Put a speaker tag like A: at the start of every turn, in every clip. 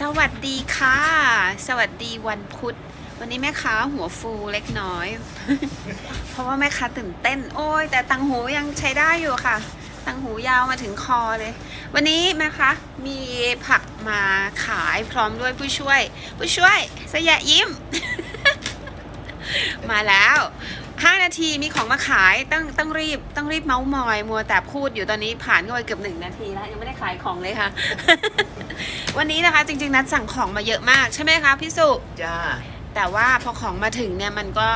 A: สวัสดีค่ะ สวัสดีวันพุธ วันนี้แม่ค้าหัวฟูเล็กน้อย เพราะว่าแม่ค้าตื่นเต้น โอ้ยแต่ตังหูยังใช้ได้อยู่ค่ะ ตังหูยาวมาถึงคอเลย วันนี้แม่คะมีผักมาขายพร้อมด้วยผู้ช่วย ผู้ช่วยสยะยิ้ม มาแล้ว5นาทีมีของมาขายต้องต้องรีบต้องรีบเมาส์มอย มัวแต่พูดอยู่ตอนนี้ผ่านเข้าไปเกือบหนึ่งนาทีแล้วยังไม่ได้ขายของเลยค่ะ วันนี้นะคะจริงๆนัดสั่งของมาเยอะมากใช่ไหมคะพี่สุ
B: จ้า
A: แต่ว่าพอของมาถึงเนี่ยมันก็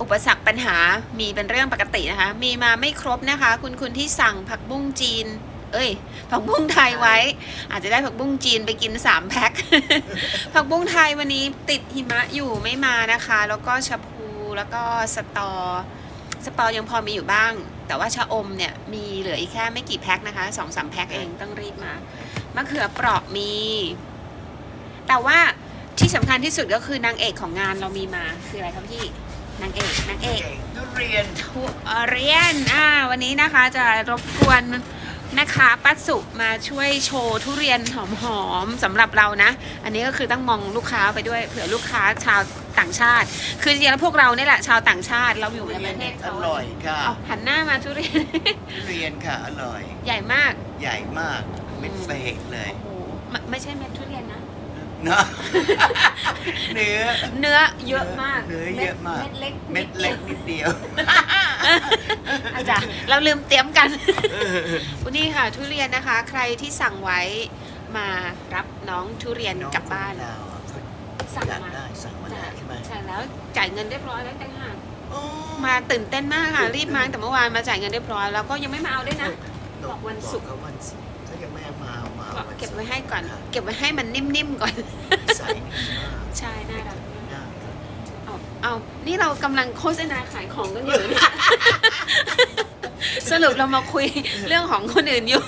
A: อุปสรรคปัญหามีเป็นเรื่องปกตินะคะ มีมาไม่ครบนะคะ คุณคุณที่สั่งผักบุ้งจีน เอ้ย ผักบุ้งไทยไว้ อาจจะได้ผักบุ้งจีนไปกินสามแพ็ค ผักบุ้งไทยวันนี้ติดหิมะอยู่ไม่มานะคะ แล้วก็ชะพูแล้วก็สตอ สตอยังพอมีอยู่บ้าง แต่ว่าชะอมเนี่ยมีเหลืออีกแค่ไม่กี่แพ็คนะคะสองสามแพ็คเองต้องรีบมา มะเขือเปราะมี แต่ว่าที่สำคัญที่สุดก็คือนางเอกของงานเรามีมาคืออะไรครับพี่นางเอกนางเอก
B: เก่งทุเรียน
A: ทุเรียนอ่าวันนี้นะคะจะรบกวนแม่ค้าป้าสุมาช่วยโชว์ทุเรียนหอมๆสำหรับเรานะ อันนี้ก็คือต้องมองลูกค้าไปด้วยเผื่อลูกค้าชาวต่างชาติ คือจริงๆแล้วพวกเราเนี่ยแหละชาวต่างชาติเราอยู่
B: ทุ
A: ใน
B: เรี
A: ป
B: ยน
A: ระเทศ
B: อ
A: เขา
B: ร่อยค่ะ
A: เอาหันหน้ามาทุเรียน
B: ทุเรียนค่ะ อร่อย
A: ใหญ่มาก
B: ใหญ่มาก เป็นเฟกเลย
A: โอ้โหไม่ไม่ใช่เม็ดทุเรียนนะ
B: เนาะ เนื้อ
A: เนื้อเยอะมาก
B: เนื้อเยอะมาก
A: เม็ดเล็ก
B: เม็ดเล็กนิดเดียว
A: อาจารย์เราลืมเตรียมกันวันนี้ค่ะทุเรียนนะคะ ใครที่สั่งไว้มารับน้องทุเรียนกลับบ้าน
B: น้องคนลาวอะเขา
A: สั่ง
B: อยาก
A: มา
B: ได้สั่งมาได้ใช่ไหม
A: ใช่แล้วจ่ายเงินเรียบร้อยแล้วต่างหาก
B: โอ้
A: มาตื่นเต้นมากค่ะรีบมาตั้งแต่เมื่อวานมาจ่ายเงินเรียบร้อยแล้วก็ยังไม่มาเอาด้วยนะ บอกวันศุกร์
B: บอกเขาวันศุกร์ถ้ายังไม่มา เอามา
A: ก็
B: วัน
A: เก็บ
B: ศุร์
A: ไว้ให้ก่อน
B: ค่ะ
A: เก็บไว้ให้มันนิ่มๆก่อน
B: ใส่ดีมาก
A: ใช่น่ารัก
B: น่ารัก
A: เอาเอานี่เรากำลังโฆษณาขายของกันอยู่เนี่ยสรุปเรามาคุยเรื่องของคนอื่นอยู่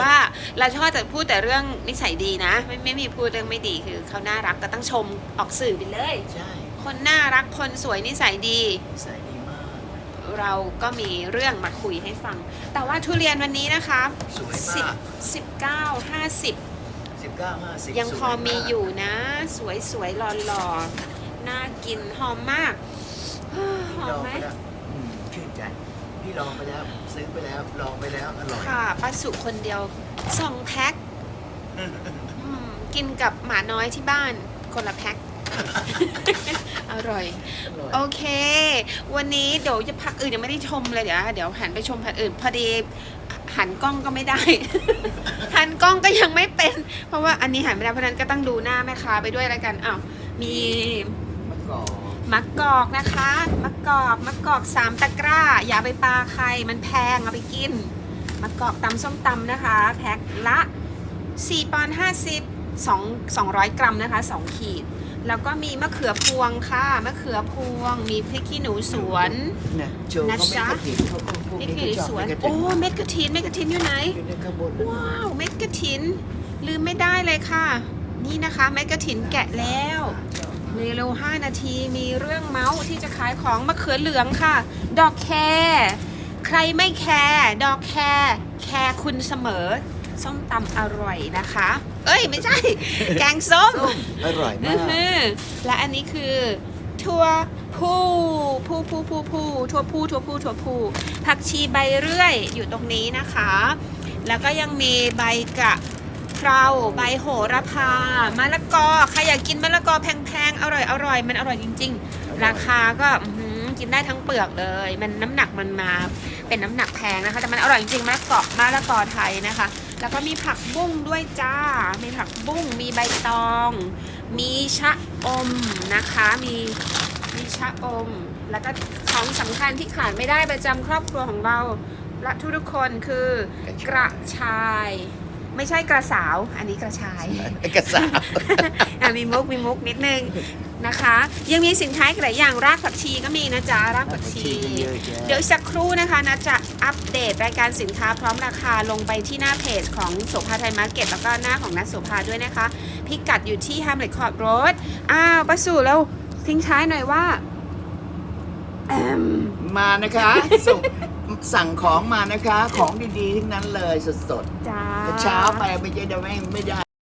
A: ว่าเราชอบแต่พูดแต่เรื่องนิสัยดีนะ ไม่ไม่มีพูดเรื่องไม่ดีคือเขาน่ารักก็ต้องชมออกสื่อไปเลย
B: ใช่
A: คนน่ารักคนสวยนิสัยดี
B: ใส่ดีมาก
A: เราก็มีเรื่องมาคุยให้ฟัง แต่ว่าทุเรียนวันนี้นะคะ
B: สวย
A: สิบ
B: มาก
A: สิบเก้าห้าสิบ
B: สิบเก้าห้าสิบ
A: ยัง
B: สว
A: พอมีา
B: ก
A: อยู่นะ สวยสวยหล่อหล่อน่ากินหอมมากหอ
B: ล
A: ม
B: อง
A: ไหม
B: ไปแล้วอืมชื่นใจพี่ลองไปแล้วซื้อไปแล้วลองไปแล้วอร่อย
A: ค่ะป้าสุคนเดียวสองแพ็คอืมกินกับหมาน้อยที่บ้านคนละแพ็คอ ร่อย
B: อร่อย
A: โอเค วันนี้เดี๋ยวจะพักอื่นยังไม่ได้ชมเลยเดี๋ยวเดี๋ยวหันไปชมพักอื่น พอดีหันกล้องก็ไม่ได้ หันกล้องก็ยังไม่เป็น เพราะว่าอันนี้หันไม่ได้เพราะฉะนั้นก็ต้องดูหน้าแม่ค้าไปด้วยแล้วกันอ้าวมี
B: มะกอก
A: มะกอกนะคะมะกอกมะกอกสามตะกร้า อย่าไปปลาใครมันแพงเอาไปกินมะกอกตำส้มตำนะคะ แพ็คละ4ปอนด์50 2 200 กรัมนะคะ 2 ขีด แล้วก็มีมะเขือพวงค่ะ มะเขือพวง มีพริกขี้หนูสวน
B: เนี่ยโชว์
A: นะ
B: เขาไม่
A: จ๊ะ
B: กระถิ่นเขาพวก
A: พริก
B: นี้
A: ขี้หนู
B: เขาชอบ
A: สวน
B: ไม่กระถิ่
A: โอ้
B: น
A: เม็ดกระถินเม็ดกระถินอยู่ไหน
B: อยู่ในข้างบนนะ
A: ว้าวเม็ดกระถิน ลืมไม่ได้เลยค่ะ นี่นะคะเม็ดกระถินแกะแล้วเร็วๆ5นาทีมีเรื่องเมาส์ที่จะขายของมะเขือเหลืองค่ะ ดอกแคร์ใครไม่แคร์ดอกแคร์แคร์คุณเสมอ ส้มตำอร่อยนะคะ เอ้ยไม่ใช่ แกงส้ม
B: อร่อยมา
A: อื้อก หือและอันนี้คือถั่วพูผู้ผู้ผู้ผู้ถั่วพูถั่วพูถั่วพูผักชีใบเรื่อยอยู่ตรงนี้นะคะ แล้วก็ยังมีใบกระเพราใบโหระพามะละกอใครอยากกินมะละกอแพงๆอร่อยอร่อยมันอร่อยจริง ๆ ราคาก็อื้อหือกินได้ทั้งเปลือกเลย มันน้ำหนักมันมาเป็นน้ำหนักแพงนะคะ แต่มันอร่อยจริงๆมะละกอมะละกอไทยนะคะ แล้วก็มีผักบุ้งด้วยจ้า มีผักบุ้ง มีใบตอง มีชะอมนะคะ มีมีชะอม แล้วก็ของสำคัญที่ขาดไม่ได้ประจำครอบครัวของเรา และทุกๆคนคือกระชาย ไม่ใช่กระสาว อันนี้กระชาย
B: ไอ้กระสาบ
A: อะมีมุกมีมุกนิดนึง นะคะ ยังมีสินค้าอีกหลายอย่างรากผักชีก็มีนะจ๊ะรากผักชี
B: เยอะแยะ
A: เดี๋ยวอีกสักครู่นะคะนะจะอัปเดตรายการสินค้าพร้อมราคาลงไปที่หน้าเพจของโสภาไทยมาร์เก็ตแล้วก็หน้าของนัทโสภาด้วยนะคะ พิกัดอยู่ที่ Hamlet Court Road อ้าวประสูแล้วทิ้งท้ายหน่อยว่าแอม
B: มานะคะส่งสั่งของมานะคะ ของดีๆทั้งนั้นเลยสด
A: จ้า
B: ๆแต่เช้าไปไม่ใช่ได้ไม่ไม่ได้